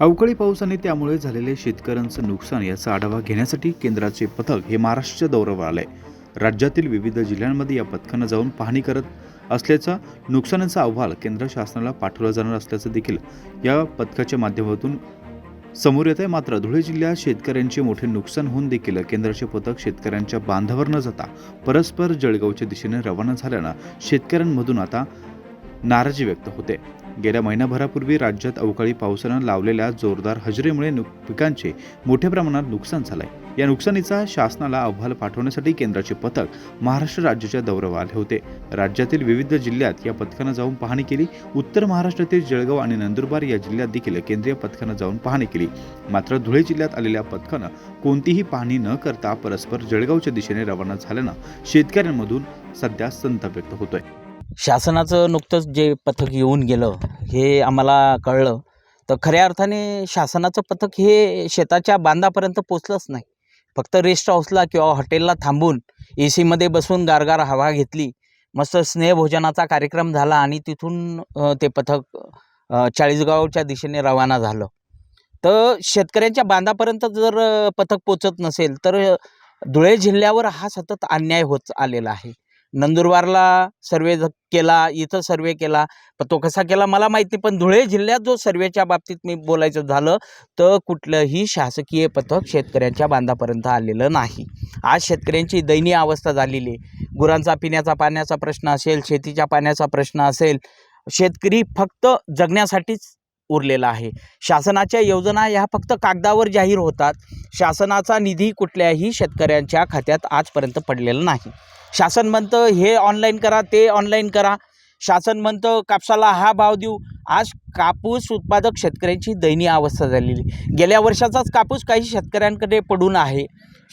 अवकाळी पाऊस आणि त्यामुळे झालेले शेतकऱ्यांचं नुकसान याचा आढावा घेण्यासाठी केंद्राचे पथक हे महाराष्ट्राच्या दौऱ्यावर आले राज्यातील विविध जिल्ह्यांमध्ये या पथकानं जाऊन पाहणी करत असल्याचा नुकसानाचा अहवाल केंद्र शासनाला पाठवला जाणार असल्याचं देखील या पथकाच्या माध्यमातून समोर येत आहे मात्र धुळे जिल्ह्यात शेतकऱ्यांचे मोठे नुकसान होऊन देखील केंद्राचे पथक शेतकऱ्यांच्या बांधावर न जाता परस्पर जळगावच्या दिशेने रवाना झाल्यानं शेतकऱ्यांमधून आता नाराजी व्यक्त होते. गेल्या महिनाभरापूर्वी राज्यात अवकाळी पावसानं लावलेल्या जोरदार हजेरीमुळे पिकांचे मोठ्या प्रमाणात नुकसान झालंय. या नुकसानीचा शासनाला अहवाल पाठवण्यासाठी केंद्राचे पथक महाराष्ट्र राज्याच्या दौऱ्यावर आले होते. राज्यातील विविध जिल्ह्यात या पथकानं जाऊन पाहणी केली. उत्तर महाराष्ट्रातील जळगाव आणि नंदुरबार या जिल्ह्यात देखील केंद्रीय पथकानं जाऊन पाहणी केली. मात्र धुळे जिल्ह्यात आलेल्या पथकानं कोणतीही पाहणी न करता परस्पर जळगावच्या दिशेने रवाना झाल्यानं शेतकऱ्यांमधून सध्या संताप व्यक्त होतोय. शासनाचं नुकतंच जे पथक येऊन गेलं हे आम्हाला कळलं. तर खऱ्या अर्थाने शासनाचं पथक हे शेताच्या बांधापर्यंत पोचलंच नाही. फक्त रेस्ट हाऊसला किंवा हॉटेलला थांबून ए सीमध्ये बसून गारगार हवा घेतली मस्त स्नेहभोजनाचा कार्यक्रम झाला आणि तिथून ते पथक चाळीसगावच्या दिशेने रवाना झालं. तर शेतकऱ्यांच्या बांधापर्यंत जर पथक पोचत नसेल तर धुळे जिल्ह्यावर हा सतत अन्याय होत आलेला आहे. नंदुरबारला सर्वे केला इथं सर्वे केला. पण तो कसा केला मला माहिती पण धुळे जिल्ह्यात जो सर्वेच्या बाबतीत मी बोलायचं झालं तर कुठलंही शासकीय पथक शेतकऱ्यांच्या बांधापर्यंत आलेलं नाही. आज शेतकऱ्यांची दयनीय अवस्था झालेली आहे. गुरांचा पिण्याचा पाण्याचा प्रश्न असेल शेतीच्या पाण्याचा प्रश्न असेल शेतकरी फक्त जगण्यासाठीच उरलेला आहे. शासनाच्या योजना ह्या फक्त कागदावर जाहीर होतात. शासनाचा निधी कुठल्याही शेतकऱ्यांच्या खात्यात आजपर्यंत पडलेला नाही. शासन म्हणतं हे ऑनलाईन करा ते ऑनलाईन करा. शासन म्हणतं कापसाला हा भाव देऊ. आज कापूस उत्पादक शेतकऱ्यांची दयनीय अवस्था झालेली. गेल्या वर्षाचाच कापूस काही शेतकऱ्यांकडे पडून आहे.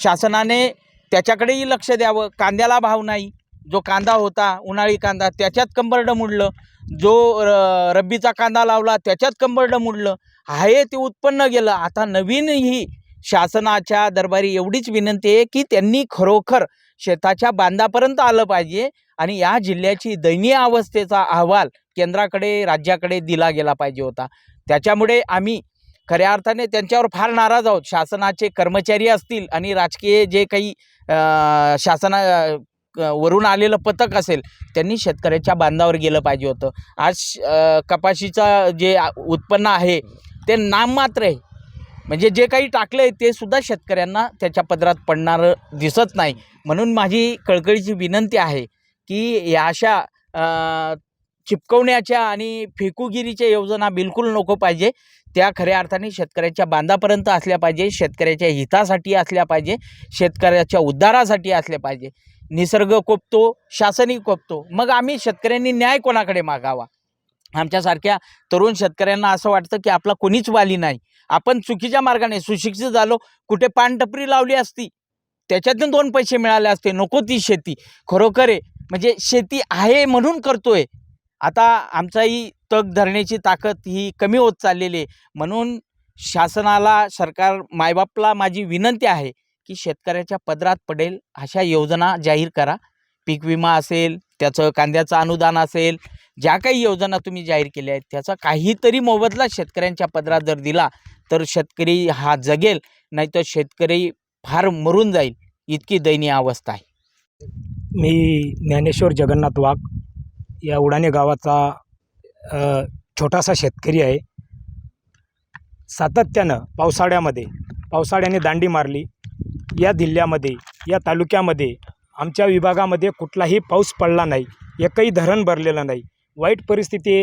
शासनाने त्याच्याकडेही लक्ष द्यावं. कांद्याला भाव नाही. जो कांदा होता उन्हाळी कांदा त्याच्यात कंबरडं मुडलं. जो र रब्बीचा कांदा लावला त्याच्यात कंबरडं मुडलं. आहे ते उत्पन्न गेलं. आता नवीन ही शासनाच्या दरबारी एवढीच विनंती आहे की त्यांनी खरोखर शेताच्या बांधापर्यंत आलं पाहिजे आणि या जिल्ह्याची दयनीय अवस्थेचा अहवाल केंद्राकडे राज्याकडे दिला गेला पाहिजे होता. त्याच्यामुळे आम्ही खऱ्या अर्थाने त्यांच्यावर फार नाराज आहोत. शासनाचे कर्मचारी असतील आणि राजकीय जे काही शासना वरून आलेलं पथक असेल त्यांनी शेतकऱ्याच्या बांधावर गेलं पाहिजे होतं. आज अं, कपाशीचं जे उत्पन्न आहे ते नाममात्र आहे. म्हणजे जे काही टाकलं आहे ते सुद्धा शेतकऱ्यांना त्याच्या पदरात पडणारं दिसत नाही. म्हणून माझी कळकळीची विनंती आहे की या अशा चिपकवण्याच्या आणि फेकूगिरीच्या योजना बिलकुल नको पाहिजे. त्या खऱ्या अर्थाने शेतकऱ्याच्या बांधापर्यंत असल्या पाहिजे शेतकऱ्याच्या हितासाठी असल्या पाहिजे शेतकऱ्याच्या उद्धारासाठी असल्या पाहिजे. निसर्ग कोपतो शासनही कोपतो. मग आम्ही शेतकऱ्यांनी न्याय कोणाकडे मागावा? आमच्यासारख्या तरुण शेतकऱ्यांना असं वाटतं की आपला कोणीच वाली नाही. आपण चुकीच्या मार्गाने सुशिक्षित झालो कुठे पानटपरी लावली असती त्याच्यातून दोन पैसे मिळाले असते नको ती शेती. खरोखर आहे. म्हणजे शेती आहे म्हणून करतोय. आता आमचाही तग धरण्याची ताकद ही कमी होत चाललेली आहे. म्हणून शासनाला सरकार मायबापला माझी विनंती आहे की शेतकऱ्याच्या पदरात पडेल अशा योजना जाहीर करा. पीक विमा असेल त्याचं कांद्याचं अनुदान असेल ज्या काही योजना तुम्ही जाहीर केल्या आहेत त्याचा काहीतरी मोबदला शेतकऱ्यांच्या पदरात जर दिला तर शेतकरी हा जगेल नाहीतर शेतकरी फार मरून जाईल. इतकी दयनीय अवस्था आहे. मी ज्ञानेश्वर जगन्नाथ वाघ या उडाणे गावाचा छोटासा शेतकरी आहे. सातत्यानं पावसाळ्यामध्ये पावसाळ्याने दांडी मारली. या जिल्ह्यामध्ये या तालुक्यामध्ये आमच्या विभागामध्ये कुठलाही पाऊस पडला नाही. एकही धरण भरलेलं नाही. वाईट परिस्थिती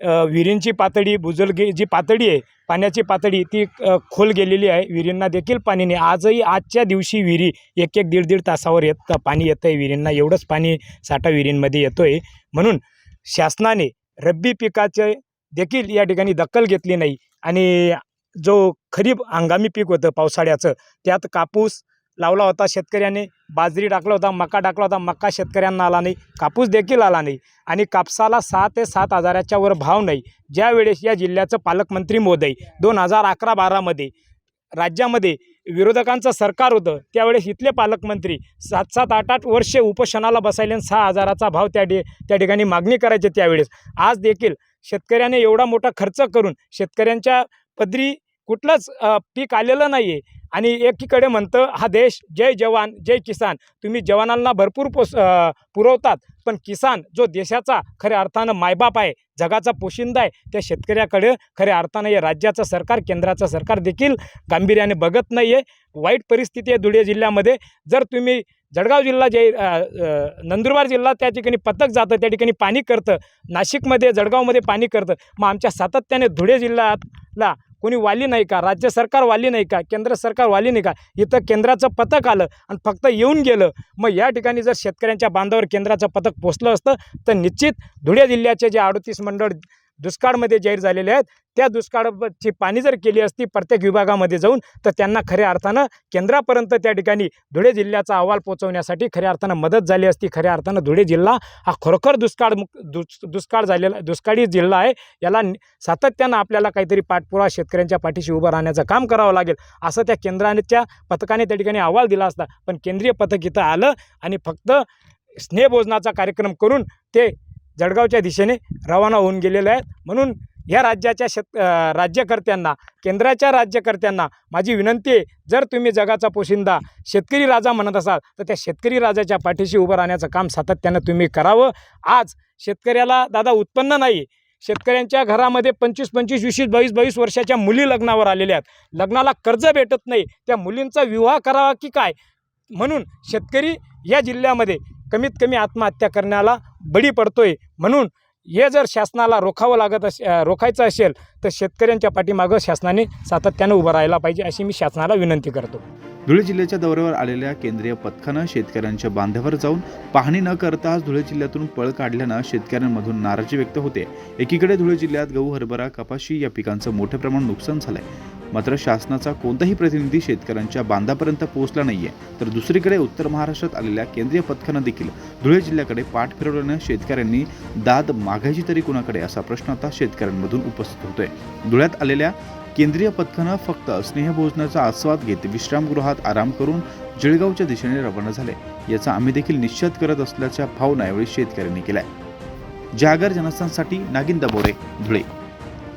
विहिरींची पातळी बुजलगी जी पातळी आहे पाण्याची पातळी ती खोल गेलेली आहे. विहिरींना देखील पाणी नाही. आजही आजच्या दिवशी विहिरी एक एक दीड दीड तासावर येत पाणी येतं आहे विहिरींना एवढंच पाणी साठा विहिरींमध्ये येतो आहे म्हणून शासनाने रब्बी पिकाचे देखील या ठिकाणी दखल घेतली नाही. आणि जो खरीप हंगामी पीक होतं पावसाळ्याचं त्यात कापूस लावला होता शेतकऱ्याने बाजरी टाकला होता मका टाकला होता मका शेतकऱ्यांना आला नाही कापूस देखील आला नाही आणि कापसाला सहा ते सात हजाराच्या वर भाव नाही. ज्यावेळेस या जिल्ह्याचं पालकमंत्री मोदय दोन हजार अकरा बारामध्ये राज्यामध्ये विरोधकांचं सरकार होतं त्यावेळेस इथले पालकमंत्री सात सात आठ आठ वर्षे उपोषणाला बसायले आणि सहा हजाराचा भाव त्या डे त्या ठिकाणी मागणी करायची त्यावेळेस. आज देखील शेतकऱ्याने एवढा मोठा खर्च करून शेतकऱ्यांच्या पदरी कुठलंच पीक आलेलं नाही आहे आणि एकीकडे म्हणतं हा देश जय जवान जय किसान. तुम्ही जवानांना भरपूर पोस पुरवतात पण किसान जो देशाचा खऱ्या अर्थानं मायबाप आहे जगाचा पोशिंदा आहे त्या शेतकऱ्याकडे खऱ्या अर्थानं या राज्याचं सरकार केंद्राचं सरकार देखील गांभीर्याने बघत नाही आहे वाईट परिस्थिती आहे धुळे जिल्ह्यामध्ये. जर तुम्ही जळगाव जिल्हा जे नंदुरबार जिल्हा त्या ठिकाणी पथक जातं त्या ठिकाणी पाणी करतं नाशिकमध्ये जळगावमध्ये पाणी करतं मग आमच्या सातत्याने धुळे जिल्ह्यातला कोणी वाली नाही का? राज्य सरकार वाली नाही का? केंद्र सरकार वाली नाही का? इथं केंद्राचं पथक आलं आणि फक्त येऊन गेलं. मग या ठिकाणी जर शेतकऱ्यांच्या बांधावर केंद्राचं पथक पोचलं असतं तर निश्चित धुळे जिल्ह्याचे जे अडतीस मंडळ दुष्काळमध्ये जाहीर झालेले आहेत. त्या दुष्काळाची पाणी जर केली असती प्रत्येक विभागामध्ये जाऊन तर त्यांना खऱ्या अर्थानं केंद्रापर्यंत त्या ठिकाणी धुळे जिल्ह्याचा अहवाल पोहोचवण्यासाठी खऱ्या अर्थानं मदत झाली असती. खऱ्या अर्थानं धुळे जिल्हा हा खरोखर दुष्काळ मुक दुस दुष्काळ झालेला दुष्काळी जिल्हा आहे. याला सातत्यानं आपल्याला काहीतरी पाठपुरावा शेतकऱ्यांच्या पाठीशी उभं राहण्याचं काम करावं लागेल असं त्या केंद्राच्या पथकाने त्या ठिकाणी अहवाल दिला असता. पण केंद्रीय पथक इथं आलं आणि फक्त स्नेहभोजनाचा कार्यक्रम करून ते जळगावच्या दिशेने रवाना होऊन गेलेले आहेत. म्हणून या राज्याच्या शेत राज्यकर्त्यांना केंद्राच्या राज्यकर्त्यांना माझी विनंती आहे जर तुम्ही जगाचा पोशिंदा शेतकरी राजा म्हणत असाल तर त्या शेतकरी राजाच्या पाठीशी उभं राहण्याचं काम सातत्यानं तुम्ही करावं. आज शेतकऱ्याला दादा उत्पन्न नाही. शेतकऱ्यांच्या घरामध्ये पंचवीस पंचवीस वीस वीस बावीस बावीस वर्षाच्या मुली लग्नावर आलेल्या आहेत. लग्नाला कर्ज भेटत नाही. त्या मुलींचा विवाह करावा की काय? म्हणून शेतकरी या जिल्ह्यामध्ये कमीत कमी आत्महत्या करण्याला बळी पडतोय. म्हणून हे जर शासनाला रोखावं लागत अस रोखायचं असेल तर शेतकऱ्यांच्या पाठीमागं शासनाने सातत्यानं उभं राहायला पाहिजे अशी मी शासनाला विनंती करतो. धुळे जिल्ह्याच्या दौऱ्यावर आलेल्या केंद्रीय पथकानं शेतकऱ्यांच्या बांधावर जाऊन पाहणी न करताच धुळे जिल्ह्यातून पळ काढल्यानं शेतकऱ्यांमधून नाराजी व्यक्त होते. एकीकडे धुळे जिल्ह्यात गहू हरभरा कपाशी या पिकांचं मोठ्या प्रमाणात नुकसान झालंय. मात्र शासनाचा कोणताही प्रतिनिधी शेतकऱ्यांच्या बांधापर्यंत पोहोचला नाहीये. तर दुसरीकडे उत्तर महाराष्ट्रात आलेल्या केंद्रीय पथकानं देखील धुळे जिल्ह्याकडे पाठ फिरवल्यानं शेतकऱ्यांनी दाद मागायची तरी कुणाकडे असा प्रश्न आता शेतकऱ्यांमधून उपस्थित होतोय. धुळ्यात आलेल्या केंद्रीय पथकानं फक्त स्नेहभोजनाचा आस्वाद घेत विश्रामगृहात आराम करून जळगावच्या दिशेने रवाना झाले. याचा आम्ही देखील निश्चित करत असल्याच्या भावना यावेळी शेतकऱ्यांनी केल्या. जागर जनस्थानसाठी नागिन दबोरे धुळे.